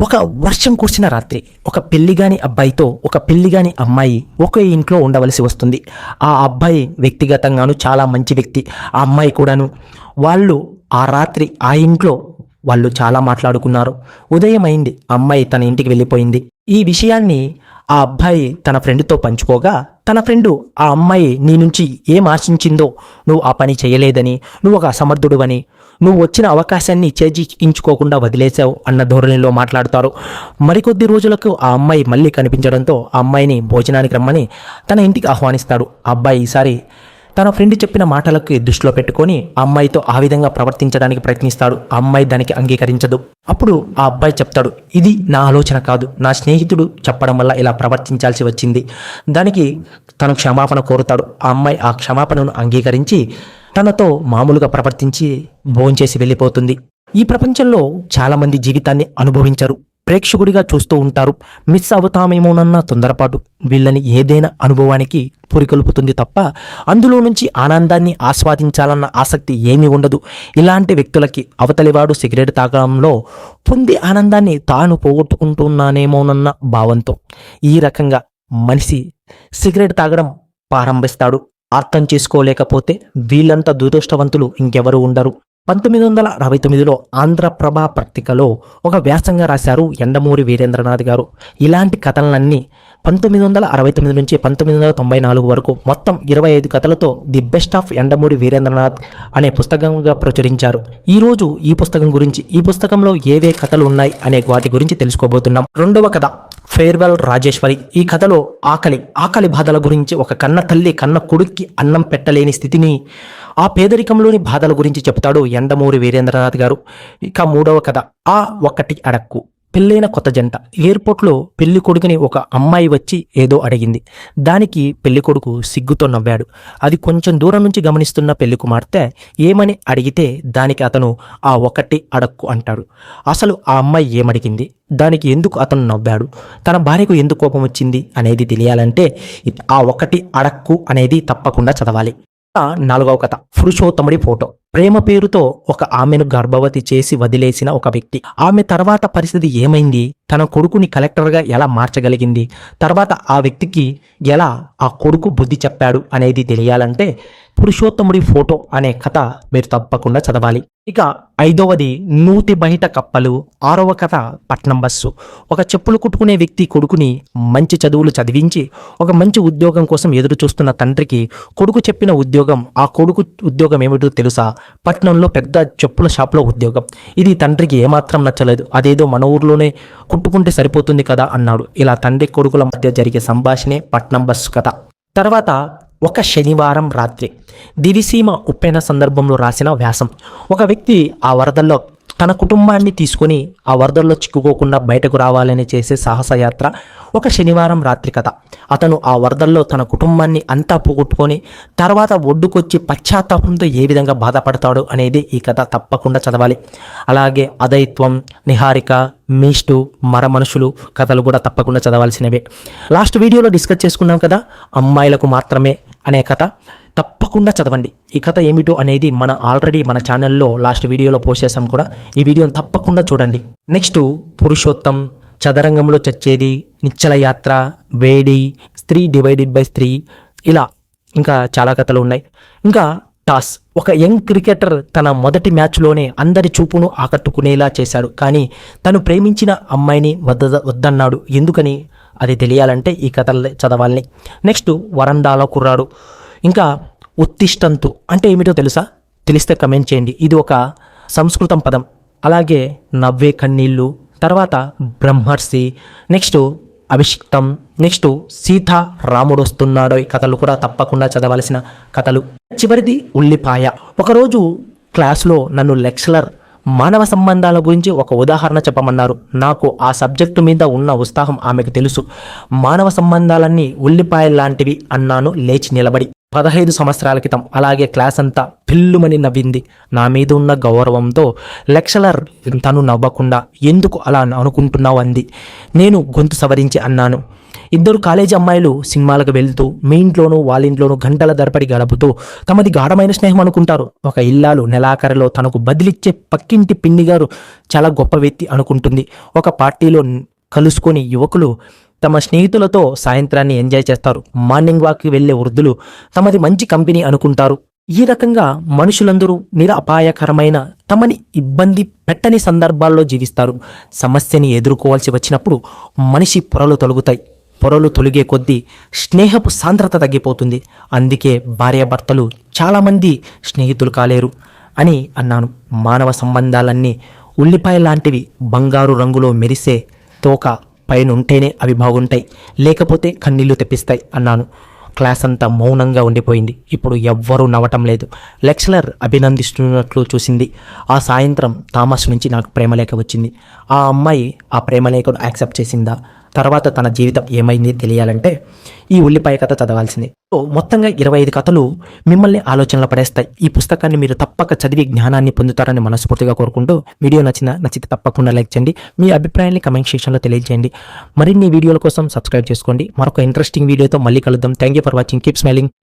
ఒక వర్షం కురిసిన రాత్రి ఒక పెళ్ళిగాని అబ్బాయితో ఒక పెళ్ళిగాని అమ్మాయి ఒకే ఇంట్లో ఉండవలసి వస్తుంది. ఆ అబ్బాయి వ్యక్తిగతంగాను చాలా మంచి వ్యక్తి. ఆ అమ్మాయి కూడాను వాళ్ళు ఆ రాత్రి ఆ ఇంట్లో వాళ్ళు చాలా మాట్లాడుకున్నారు. ఉదయం అయింది అమ్మాయి తన ఇంటికి వెళ్ళిపోయింది. ఈ విషయాన్ని ఆ అబ్బాయి తన ఫ్రెండ్తో పంచుకోగా తన ఫ్రెండు ఆ అమ్మాయి నీ నుంచి ఏం ఆశించిందో నువ్వు ఆ పని చేయలేదని నువ్వు ఒక అసమర్థుడు అని నువ్వు వచ్చిన అవకాశాన్ని చేజించుకోకుండా వదిలేశావు అన్న ధోరణిలో మాట్లాడతారు. మరికొద్ది రోజులకు ఆ అమ్మాయి మళ్ళీ కనిపించడంతో ఆ అమ్మాయిని భోజనానికి రమ్మని తన ఇంటికి ఆహ్వానిస్తాడు. అబ్బాయి ఈసారి తన ఫ్రెండ్ చెప్పిన మాటలకి దృష్టిలో పెట్టుకొని అమ్మాయితో ఆ విధంగా ప్రవర్తించడానికి ప్రయత్నిస్తాడు. ఆ అమ్మాయి దానికి అంగీకరించదు. అప్పుడు ఆ అబ్బాయి చెప్తాడు ఇది నా ఆలోచన కాదు. నా స్నేహితుడు చెప్పడం వల్ల ఇలా ప్రవర్తించాల్సి వచ్చింది. దానికి తను క్షమాపణ కోరుతాడు. ఆ అమ్మాయి ఆ క్షమాపణను అంగీకరించి తనతో మామూలుగా ప్రవర్తించి భోంచేసి వెళ్ళిపోతుంది. ఈ ప్రపంచంలో చాలామంది జీవితాన్ని అనుభవించరు. ప్రేక్షకుడిగా చూస్తూ ఉంటారు. మిస్ అవుతామేమోనన్న తొందరపాటు వీళ్ళని ఏదైనా అనుభవానికి పురికొల్పుతుంది తప్ప అందులో నుంచి ఆనందాన్ని ఆస్వాదించాలన్న ఆసక్తి ఏమీ ఉండదు. ఇలాంటి వ్యక్తులకి అవతలివాడు సిగరెట్ తాగడంలో పొందే ఆనందాన్ని తాను పోగొట్టుకుంటున్నానేమోనన్న భావంతో ఈ రకంగా మనిషి సిగరెట్ తాగడం ప్రారంభిస్తాడు. అర్థం చేసుకోలేకపోతే వీళ్ళంత దురదృష్టవంతులు ఇంకెవరు ఉండరు. పంతొమ్మిది వందల అరవై తొమ్మిదిలో ఆంధ్రప్రభ పత్రికలో ఒక వ్యాసంగా రాశారు ఎండమూరి వీరేంద్రనాథ్ గారు. ఇలాంటి కథలన్నీ పంతొమ్మిది వందల అరవై తొమ్మిది నుంచి పంతొమ్మిది వందల తొంభై నాలుగు వరకు మొత్తం ఇరవై ఐదు కథలతో the best of Yandamuri Veerendranath అనే పుస్తకంగా ప్రచురించారు. ఈరోజు ఈ పుస్తకం గురించి ఈ పుస్తకంలో ఏవే కథలు ఉన్నాయి అనే వాటి గురించి తెలుసుకోబోతున్నాం. రెండవ కథ ఫేర్వెల్ రాజేశ్వరి. ఈ కథలో ఆకలి ఆకలి బాధల గురించి ఒక కన్న తల్లి కన్న కొడుక్కి అన్నం పెట్టలేని స్థితిని ఆ పేదరికంలోని బాధల గురించి చెప్తాడు ఎండమూరి వీరేంద్రనాథ్ గారు. ఇక మూడవ కథ ఆ ఒకటి అడక్కు. పెళ్ళైన కొత్త జంట. ఎయిర్పోర్ట్లో పెళ్ళి కొడుకుని ఒక అమ్మాయి వచ్చి ఏదో అడిగింది. దానికి పెళ్ళి కొడుకు సిగ్గుతో నవ్వాడు. అది కొంచెం దూరం నుంచి గమనిస్తున్న పెళ్ళి కుమార్తె ఏమని అడిగితే దానికి అతను ఆ ఒకటి అడక్కు అంటాడు. అసలు ఆ అమ్మాయి ఏమడిగింది? దానికి ఎందుకు అతను నవ్వాడు? తన భార్యకు ఎందుకు కోపం వచ్చింది అనేది తెలియాలంటే ఆ ఒకటి అడక్కు అనేది తప్పకుండా చదవాలి. ఆ నాలుగవ కథ పురుషోత్తముడి ఫోటో. ప్రేమ పేరుతో ఒక ఆమెను గర్భవతి చేసి వదిలేసిన ఒక వ్యక్తి. ఆమె తర్వాత పరిస్థితి ఏమైంది? తన కొడుకుని కలెక్టర్గా ఎలా మార్చగలిగింది? తర్వాత ఆ వ్యక్తికి ఎలా ఆ కొడుకు బుద్ధి చెప్పాడు అనేది తెలియాలంటే పురుషోత్తముడి ఫోటో అనే కథ మీరు తప్పకుండా చదవాలి. ఇక ఐదవది నూతి బయట కప్పలు ఆరవ కథ పట్నం బస్సు. ఒక చెప్పులు కుట్టుకునే వ్యక్తి కొడుకుని మంచి చదువులు చదివించి ఒక మంచి ఉద్యోగం కోసం ఎదురు చూస్తున్న తండ్రికి కొడుకు చెప్పిన ఉద్యోగం ఆ కొడుకు ఉద్యోగం ఏమిటో తెలుసా? పట్నంలో పెద్ద చెప్పుల షాప్లో ఉద్యోగం. ఇది తండ్రికి ఏమాత్రం నచ్చలేదు. అదేదో మన ఊర్లోనే కుట్టుకుంటే సరిపోతుంది కదా అన్నాడు. ఇలా తండ్రి కొడుకుల మధ్య జరిగే సంభాషణే పట్నం బస్సు కథ. తర్వాత ఒక శనివారం రాత్రి దివిసీమ ఉప్పెన సందర్భంలో రాసిన వ్యాసం. ఒక వ్యక్తి ఆ వరదల్లో తన కుటుంబాన్ని తీసుకొని ఆ వరదల్లో చిక్కుకోకుండా బయటకు రావాలని చేసే సాహసయాత్ర ఒక శనివారం రాత్రి కథ. అతను ఆ వరదల్లో తన కుటుంబాన్ని అంతా పోగొట్టుకొని తర్వాత ఒడ్డుకొచ్చి పశ్చాత్తాపంతో ఏ విధంగా బాధపడతాడు అనేది ఈ కథ తప్పకుండా చదవాలి. అలాగే అదైత్వం నిహారిక మీస్టు మర మనుషులు కథలు కూడా తప్పకుండా చదవాల్సినవే. లాస్ట్ వీడియోలో డిస్కస్ చేసుకున్నాం కదా అమ్మాయిలకు మాత్రమే అనే కథ. తప్పకుండా చదవండి. ఈ కథ ఏమిటో అనేది మన ఆల్రెడీ మన ఛానల్లో లాస్ట్ వీడియోలో పోస్ట్ చేసాం కూడా. ఈ వీడియోని తప్పకుండా చూడండి. నెక్స్ట్ పురుషోత్తం చదరంగంలో చచ్చేది నిచ్చల యాత్ర వేడి స్త్రీ డివైడెడ్ బై స్త్రీ ఇలా ఇంకా చాలా కథలు ఉన్నాయి. ఇంకా టాస్ ఒక యంగ్ క్రికెటర్ తన మొదటి మ్యాచ్లోనే అందరి చూపును ఆకట్టుకునేలా చేశాడు. కానీ తను ప్రేమించిన అమ్మాయిని వద్ద వద్దన్నాడు. ఎందుకని? అది తెలియాలంటే ఈ కథలు చదవాలని. నెక్స్ట్ వరండాలో కుర్రాడు. ఇంకా ఉత్తిష్టంతు అంటే ఏమిటో తెలుసా? తెలిస్తే కమెంట్ చేయండి. ఇది ఒక సంస్కృతం పదం. అలాగే నవ్వే కన్నీళ్ళు తర్వాత బ్రహ్మర్షి నెక్స్ట్ అభిషిక్తం నెక్స్ట్ సీత రాముడు వస్తున్నాడో. ఈ కథలు కూడా తప్పకుండా చదవాల్సిన కథలు. చివరిది ఉల్లిపాయ. ఒకరోజు క్లాస్లో నన్ను లెక్చరర్ మానవ సంబంధాల గురించి ఒక ఉదాహరణ చెప్పమన్నారు. నాకు ఆ సబ్జెక్టు మీద ఉన్న ఉత్సాహం ఆమెకు తెలుసు. మానవ సంబంధాలన్నీ ఉల్లిపాయ లాంటివి అన్నాను. లేచి నిలబడి. పదహైదు సంవత్సరాల క్రితం అలాగే క్లాస్ అంతా పిల్లుమని నవ్వింది. నా మీద ఉన్న గౌరవంతో లెక్చరర్ తను నవ్వకుండా ఎందుకు అలా అనుకుంటున్నావు అంది. నేను గొంతు సవరించి అన్నాను. ఇద్దరు కాలేజీ అమ్మాయిలు సినిమాలకు వెళ్తూ మీ ఇంట్లోనూ వాళ్ళ ఇంట్లోనూ గంటల ధరపడి గడుపుతూ తమది గాఢమైన స్నేహం అనుకుంటారు. ఒక ఇల్లాలు నెలాఖరిలో తనకు బదిలిచ్చే పక్కింటి పిండి గారు చాలా గొప్ప వ్యక్తి అనుకుంటుంది. ఒక పార్టీలో కలుసుకొని యువకులు తమ స్నేహితులతో సాయంత్రాన్ని ఎంజాయ్ చేస్తారు. మార్నింగ్ వాక్కి వెళ్ళే వృద్ధులు తమది మంచి కంపెనీ అనుకుంటారు. ఈ రకంగా మనుషులందరూ నిరపాయకరమైన తమని ఇబ్బంది పెట్టని సందర్భాల్లో జీవిస్తారు. సమస్యని ఎదుర్కోవాల్సి వచ్చినప్పుడు మనిషి పొరలు తొలగుతాయి. పొరలు తొలిగే కొద్దీ స్నేహపు సాంద్రత తగ్గిపోతుంది. అందుకే భార్యాభర్తలు చాలామంది స్నేహితులు కాలేరు అని అన్నాను. మానవ సంబంధాలన్నీ ఉల్లిపాయ లాంటివి బంగారు రంగులో మెరిసే తోక పైన ఉంటేనే అవి బాగుంటాయి. లేకపోతే కన్నీళ్ళు తెప్పిస్తాయి అన్నాను. క్లాస్ అంతా మౌనంగా ఉండిపోయింది. ఇప్పుడు ఎవ్వరూ నవ్వటం లేదు. లెక్చరర్ అభినందిస్తున్నట్లు చూసింది. ఆ సాయంత్రం థామస్ నుంచి నాకు ప్రేమలేఖ వచ్చింది. ఆ అమ్మాయి ఆ ప్రేమలేఖను యాక్సెప్ట్ చేసిందా? తర్వాత తన జీవితం ఏమైంది తెలియాలంటే ఈ ఉల్లిపాయ కథ చదవాల్సింది. సో మొత్తంగా ఇరవై ఐదు కథలు మిమ్మల్ని ఆలోచనలో పడేస్తాయి. ఈ పుస్తకాన్ని మీరు తప్పక చదివి జ్ఞానాన్ని పొందుతారని మనస్ఫూర్తిగా కోరుకుంటూ వీడియో నచ్చిన నచ్చితే తప్పకుండా లైక్ చేయండి. మీ అభిప్రాయాన్ని కమెంట్ సెక్షన్లో తెలియజేయండి. మరిన్ని వీడియోల కోసం సబ్స్క్రైబ్ చేసుకోండి. మరొక ఇంట్రెస్టింగ్ వీడియోతో మళ్ళీ కలుద్దాం. Thank you for watching keep smiling